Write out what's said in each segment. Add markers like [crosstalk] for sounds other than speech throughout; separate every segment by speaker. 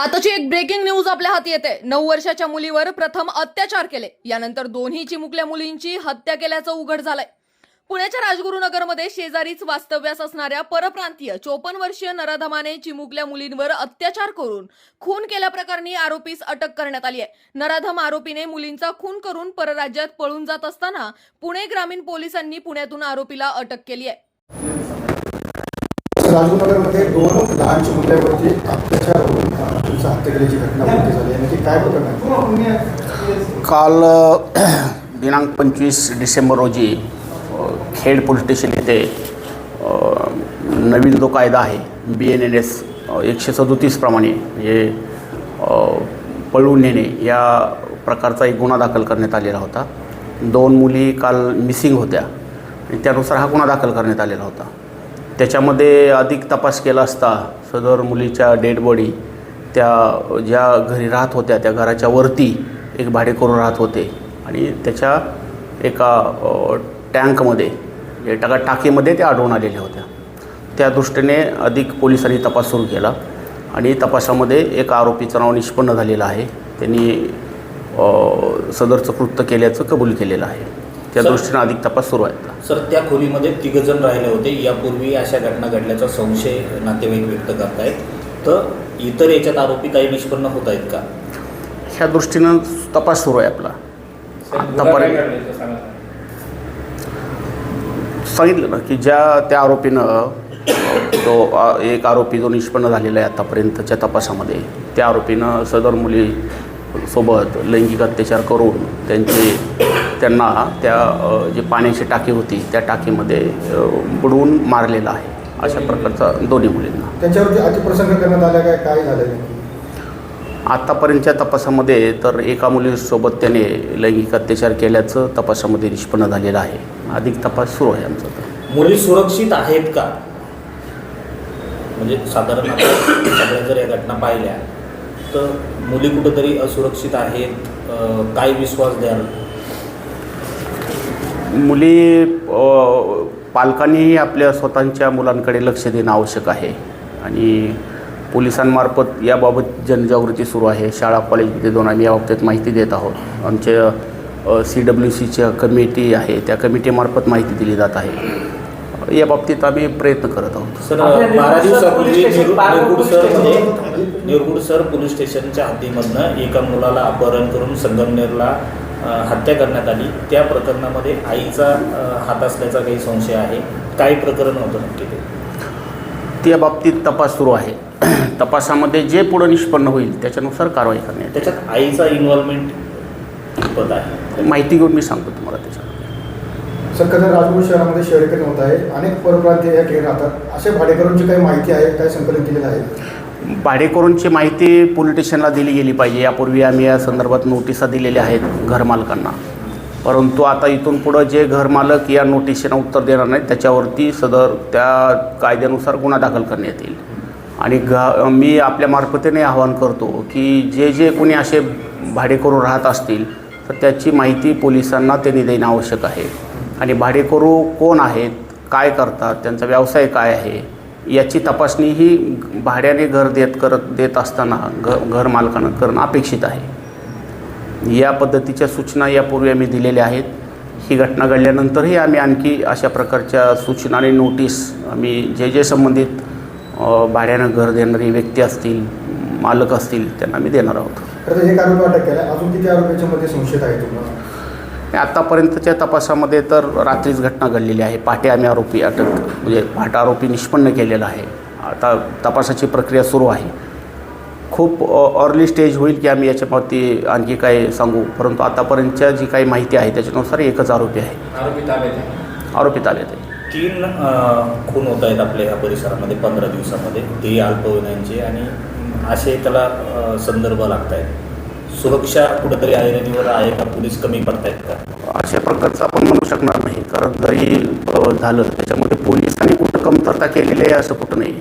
Speaker 1: आताची एक breaking news आपल्या हाती येते. नऊ वर्षाच्या मुलीवर प्रथम अत्याचार केले. यानंतर दोन्ही चिमुकल्या मुलींची हत्या केल्याचं उघड झालंय. पुण्याच्या राजगुरुनगरमध्ये शेजारीच वास्तव्यास असणाऱ्या परप्रांतीय चोपन्न वर्षीय नराधमाने चिमुकल्या मुलींवर अत्याचार करून खून केल्याप्रकरणी आरोपीस अटक करण्यात आली आहे. नराधम आरोपीने मुलींचा खून करून परराज्यात पळून जात असताना पुणे ग्रामीण पोलिसांनी पुण्यातून आरोपीला अटक केली आहे.
Speaker 2: हत्या केल्याची घटना झाली काय प्रकरण
Speaker 3: काल दिनांक पंचवीस डिसेंबर रोजी खेड पोलीस स्टेशन येथे नवीन जो कायदा आहे बी एन एन एस एकशे सदोतीसप्रमाणे म्हणजे पळवून नेणे या प्रकारचा एक गुन्हा दाखल करण्यात आलेला होता. दोन मुली काल मिसिंग होत्या. आणि त्यानुसार हा गुन्हा दाखल करण्यात आलेला होता. त्याच्यामध्ये अधिक तपास केला असता सदर मुलीच्या डेड बॉडी त्या ज्या घरी राहत होत्या त्या घराच्या वरती एक भाडेकरू राहत होते. आणि त्याच्या एका टँकमध्ये म्हणजे जे टाका टाकीमध्ये त्या आढळून आलेल्या होत्या. त्या दृष्टीने अधिक पोलिसांनी तपास सुरू केला आणि तपासामध्ये एक आरोपीचं नाव निष्पन्न झालेलं आहे. त्यांनी सदरचं कृत्य केल्याचं कबूल केलेलं आहे. त्या दृष्टीनं अधिक तपास सुरू आहे.
Speaker 4: सर त्या खोलीमध्ये तिघजण राहिले होते. यापूर्वी अशा घटना घडल्याचा संशय नातेवाईक व्यक्त करतायत. तर इतर याच्यात आरोपी काही निष्पन्न होत आहेत का?
Speaker 3: ह्या दृष्टीनं तपास सुरू आहे आपला. आतापर्यंत सांगितलं ना की ज्या त्या आरोपीनं तो एक आरोपी जो निष्पन्न झालेला आहे आतापर्यंतच्या तपासामध्ये त्या आरोपीनं सदर मुली सोबत लैंगिक अत्याचार करून त्यांचे त्यांना त्या जी पाण्याची टाकी होती त्या टाकीमध्ये बुडवून मारलेला आहे अशा प्रकारचा दोन्ही मुलींना.
Speaker 2: त्यांच्यावरती अतिप्रसंग करण्यात आला काय? काय झालं
Speaker 3: आत्तापर्यंतच्या तपासामध्ये तर एका मुलीसोबत त्याने लैंगिक अत्याचार केल्याचं तपासामध्ये निष्पन्न झालेलं आहे. अधिक तपास सुरू आहे आमचा तर
Speaker 4: मुली सुरक्षित आहेत का? म्हणजे साधारण सगळ्या जर या घटना पाहिल्या तर मुली कुठंतरी असुरक्षित आहेत काय विश्वास द्याल?
Speaker 3: मुली पालकांनीही आपल्या स्वतःच्या मुलांकडे लक्ष देणं आवश्यक आहे. आणि पोलिसांमार्फत याबाबत जनजागृती सुरू आहे. शाळा कॉलेजमध्ये जाऊन आम्ही याबाबतीत माहिती देत आहोत. आमच्या सी डब्ल्यू सीच्या कमिटी आहे. त्या कमिटीमार्फत माहिती दिली जात आहे. या बाबतीत आम्ही प्रयत्न करत आहोत.
Speaker 4: सर बारा
Speaker 5: निर्गुड
Speaker 4: दिवसापूर्वी निरगुड सर पोलीसमध्ये निरगुड सर पोलीस स्टेशनच्या हद्दीमधनं एका मुलाला अपहरण करून संगमनेरला हत्या करण्यात आली. त्या प्रकरणामध्ये आईचा हात असल्याचा काही संशय आहे. काय प्रकरण होतं नक्की ते?
Speaker 3: त्या बाबतीत तपास सुरू आहे. [clears throat] तपासामध्ये जे पुढं निष्पन्न होईल त्याच्यानुसार कारवाई करण्यात
Speaker 4: त्याच्यात आईचा इन्व्हॉल्वमेंट कितपत आहे.
Speaker 3: माहिती घेऊन मी सांगतो तुम्हाला त्याच्यामध्ये
Speaker 2: सर कसं राजगुरू शहरामध्ये शहरीकरण होत आहे. अनेक परप्रांतीय या ठिकाणी राहतात. अशा भाडेकरूंची काही माहिती आहे काय संकलन केलेलं आहे?
Speaker 3: भाडेकरूंची माहिती पोलीस स्टेशनला दिली गेली पाहिजे. यापूर्वी आम्ही या संदर्भात नोटिसा दिलेल्या आहेत घरमालकांना परंतु आता इथून पुढं जे घरमालक या नोटिशीनं उत्तर देणार नाहीत त्याच्यावरती सदर त्या कायद्यानुसार गुन्हा दाखल करण्यात येईल. आणि घ मी आपल्या मार्फतीने आवाहन करतो की जे जे कोणी असे भाडेकरू राहत असतील तर त्याची माहिती पोलिसांना त्यांनी देणं आवश्यक आहे. आणि भाडेकरू कोण आहेत काय करतात त्यांचा व्यवसाय काय आहे याची तपासणी ही भाड्याने घर देत करत देत असताना घ घर मालकानं करणं अपेक्षित आहे. या पद्धतीच्या सूचना यापूर्वी आम्ही दिलेल्या आहेत. ही घटना घडल्यानंतरही आम्ही आणखी अशा प्रकारच्या सूचना आणि नोटीस आम्ही जे जे संबंधित भाड्यानं घर देणारी व्यक्ती असतील मालक असतील त्यांना आम्ही देणार आहोत.
Speaker 2: तर एक आरोपी अटक केला अजून किती आरोपीच्या मध्ये संशयित आहे तुम्हाला?
Speaker 3: आत्तापर्यंतच्या तपासामध्ये तर रात्रीच घटना घडलेली आहे. पहाटे आम्ही आरोपी अटक म्हणजे पहाटे आरोपी निष्पन्न केलेला आहे. आता तपासाची प्रक्रिया सुरू आहे. खूप अर्ली स्टेज होईल की आम्ही याच्यावरती आणखी काय सांगू. परंतु आतापर्यंतच्या जी काही माहिती आहे त्याच्यानुसार एकच आरोपी आहे.
Speaker 5: आरोपी ताब्यात आहे.
Speaker 3: आरोपी ताब्यात आहे.
Speaker 4: तीन खून होत आहेत आपल्या ह्या परिसरामध्ये पंधरा दिवसामध्ये. ते अल्पवयीनांचे आणि असे त्याला संदर्भ लागत आहेत सुरक्षा कुठेतरी ऐरणीवर आहे का? पोलीस कमी पडतायत का?
Speaker 3: अशा प्रकारचं आपण म्हणू शकणार नाही. कारण जरी झालं त्याच्यामध्ये पोलिसांनी कुठं कमतरता केलेली आहे असं कुठं नाही.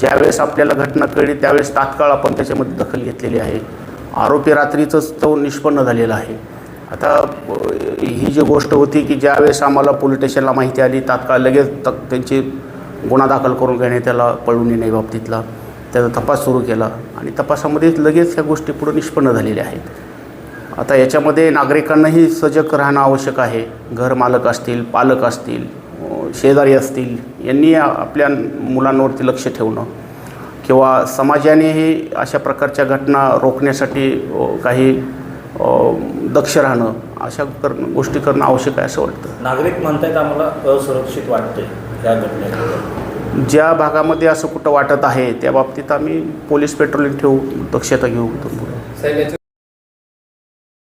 Speaker 3: ज्यावेळेस आपल्याला घटना कळली त्यावेळेस तात्काळ आपण त्याच्यामध्ये दखल घेतलेली आहे. आरोपी रात्रीचंच तो निष्पन्न झालेला आहे. आता ही जी गोष्ट होती की ज्यावेळेस आम्हाला पोलीस स्टेशनला माहिती आली तात्काळ लगेच त त्यांची गुन्हा दाखल करून घेणे त्याला पळून येणे बाबतीतला. त्याचा तपास सुरू केला आणि तपासामध्ये लगेच ह्या गोष्टी पुढे निष्पन्न झालेल्या आहेत. आता याच्यामध्ये नागरिकांनाही सजग राहणं आवश्यक आहे. घरमालक असतील पालक असतील शेजारी असतील यांनी आपल्या मुलांवरती लक्ष ठेवणं किंवा समाजानेही अशा प्रकारच्या घटना रोखण्यासाठी काही दक्ष राहणं अशा कर गोष्टी करणं आवश्यक आहे असं वाटतं.
Speaker 4: नागरिक म्हणतायत आम्हाला असुरक्षित वाटते या घटनेबद्दल.
Speaker 3: ज्या भागामध्ये असं कुठं वाटत आहे त्या बाबतीत आम्ही पोलीस पेट्रोलिंग ठेवू दक्षता घेऊ.